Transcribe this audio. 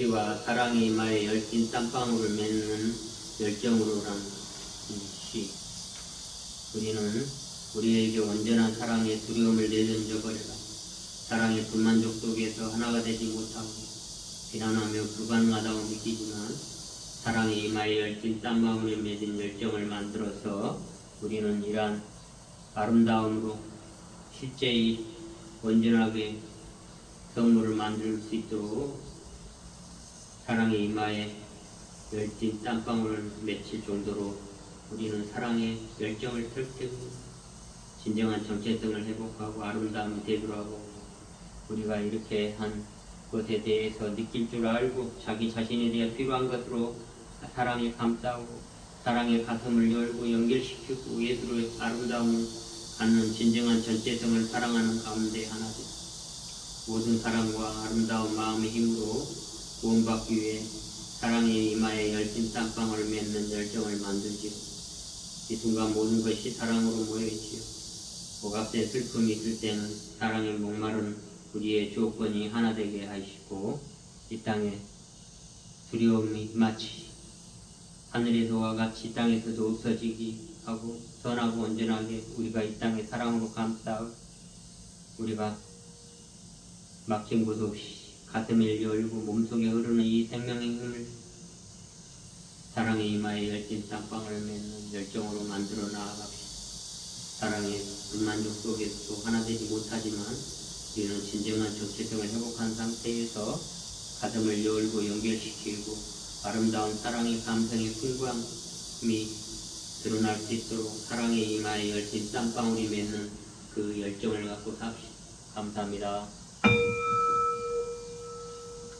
시와 사랑의 이마에 열띤 땀방울을 맺는 열정으로라는 이 시. 우리는 우리에게 온전한 사랑의 두려움을 내던져 버려라. 사랑의 불만족 속에서 하나가 되지 못하고 비난하며 불가능하다고 느끼지만 사랑의 이마에 열띤 땀방울에 맺은 열정을 만들어서 우리는 이러한 아름다움으로 실제의 온전하게 선물을 만들 수 있도록 사랑의 이마에 열띤 땀방울을 맺힐 정도로 우리는 사랑의 열정을 펼치고 진정한 정체성을 회복하고 아름다움이 되돌아오고 우리가 이렇게 한 것에 대해서 느낄 줄 알고 자기 자신에 대해 필요한 것으로 사랑에 감싸고 사랑의 가슴을 열고 연결시키고 예수의 아름다움을 갖는 진정한 전체성을 사랑하는 가운데 하나 되 모든 사랑과 아름다운 마음의 힘으로 구원받기 위해 사랑의 이마에 열띤 땀방울을 맺는 열정을 만들지요. 이 순간 모든 것이 사랑으로 모여있지요. 오갑된 슬픔이 있을 때는 사랑의 목마른 우리의 조건이 하나 되게 하시고 이 땅에 두려움이 마치 하늘에서와 같이 이 땅에서도 없어지기 하고 선하고 온전하게 우리가 이 땅에 사랑으로 감싸 우리가 막힌 곳 없이 가슴을 열고 몸속에 흐르는 이 생명의 힘을 사랑의 이마에 열띤 땀방울 맺는 열정으로 만들어 나아갑시다. 사랑의 불만족 속에서도 하나 되지 못하지만 우리는 진정한 정체성을 회복한 상태에서 가슴을 열고 연결시키고 아름다운 사랑의 감성의 풍부함이 드러날 수 있도록 사랑의 이마에 열띤 땀방울이 맺는 그 열정을 갖고 삽시다. 감사합니다.